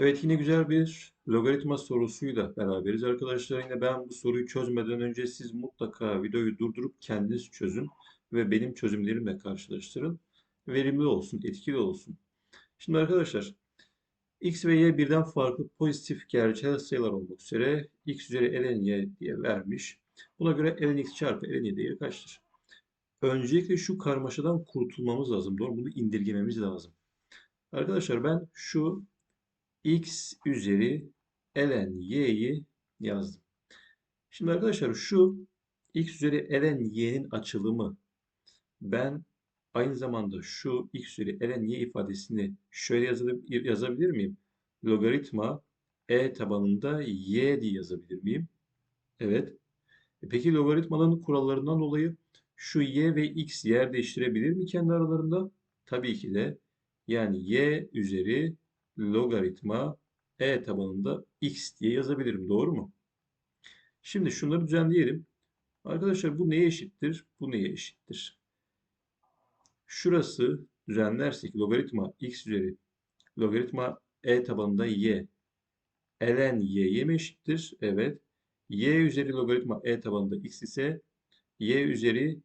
Evet yine güzel bir logaritma sorusuyla beraberiz arkadaşlar. Yine ben bu soruyu çözmeden önce siz mutlaka videoyu durdurup kendiniz çözün ve benim çözümlerimle karşılaştırın. Verimli olsun, etkili olsun. Şimdi arkadaşlar x ve y birden farklı pozitif gerçel sayılar olmak üzere x üzeri ln y diye vermiş. Buna göre ln x çarpı ln y değeri kaçtır? Öncelikle şu karmaşadan kurtulmamız lazım. Doğru? Bunu indirgememiz lazım. Arkadaşlar ben şu x üzeri ln y'yi yazdım. Şimdi arkadaşlar şu x üzeri ln y'nin açılımı ben aynı zamanda şu x üzeri ln y ifadesini şöyle yazabilir, yazabilir miyim? Logaritma e tabanında y diye yazabilir miyim? Evet. E peki logaritmanın kurallarından dolayı şu y ve x yer değiştirebilir mi kendi aralarında? Tabii ki de. Yani y üzeri logaritma e tabanında x diye yazabilirim. Doğru mu? Şimdi şunları düzenleyelim. Arkadaşlar bu neye eşittir? Bu neye eşittir? Şurası düzenlersek logaritma x üzeri logaritma e tabanında y ln y'ye mi eşittir? Evet. y üzeri logaritma e tabanında x ise y üzeri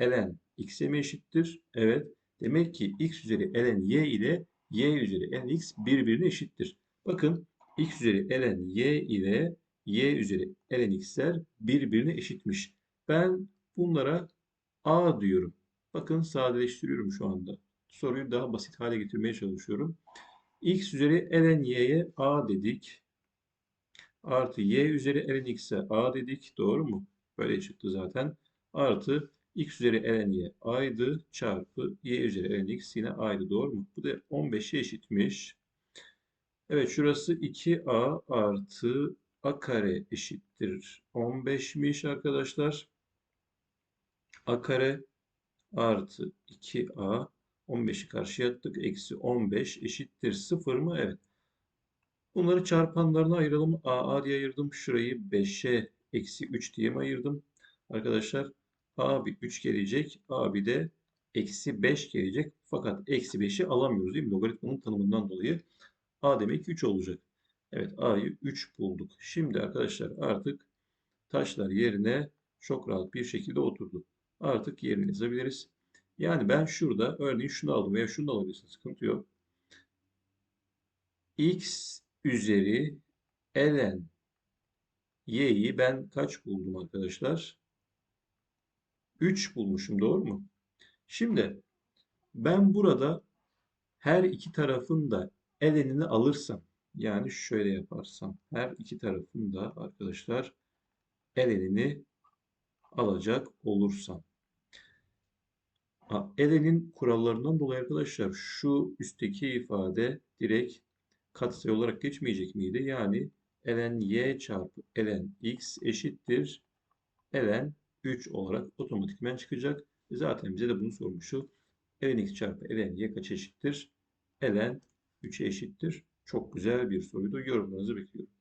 ln x'e mi eşittir? Evet. Demek ki x üzeri ln y ile y üzeri ln x birbirine eşittir. Bakın x üzeri ln y ile y üzeri ln x'ler birbirine eşitmiş. Ben bunlara a diyorum. Bakın sadeleştiriyorum şu anda. Soruyu daha basit hale getirmeye çalışıyorum. x üzeri ln y'ye a dedik. Artı y üzeri ln x'e a dedik. Doğru mu? Böyle çıktı zaten. Artı x üzeri ln y a'ydı çarpı y üzeri ln x yine a'ydı. Doğru mu? Bu da 15'e eşitmiş. Evet şurası 2a artı a kare eşittir 15'miş arkadaşlar. a kare artı 2a 15'i karşıya attık. Eksi 15 eşittir 0 mı? Evet. Bunları çarpanlarına ayıralım. a a diye ayırdım. Şurayı 5'e eksi 3 diye mi ayırdım? Arkadaşlar a bir 3 gelecek. a bir de eksi 5 gelecek. Fakat eksi 5'i alamıyoruz değil mi? Logaritmanın tanımından dolayı. A demek 3 olacak. Evet A'yı 3 bulduk. Şimdi arkadaşlar artık taşlar yerine çok rahat bir şekilde oturdu. Artık yerine yazabiliriz. Yani ben şurada örneğin şunu aldım veya şunu da alabilirsin. Sıkıntı yok. X üzeri ln y'yi ben kaç buldum arkadaşlar? 3 bulmuşum doğru mu? Şimdi ben burada her iki tarafın da ln'ini alırsam yani şöyle yaparsam her iki tarafın da arkadaşlar ln'ini alacak olursam ln'in kurallarından dolayı arkadaşlar şu üstteki ifade direkt katsayı olarak geçmeyecek miydi? Yani ln y çarpı ln x eşittir ln 3 olarak otomatikmen çıkacak. Zaten bize de bunu sormuştu. ln x çarpı ln y kaç eşittir? ln 3'e eşittir. Çok güzel bir soruydu. Yorumlarınızı bekliyorum.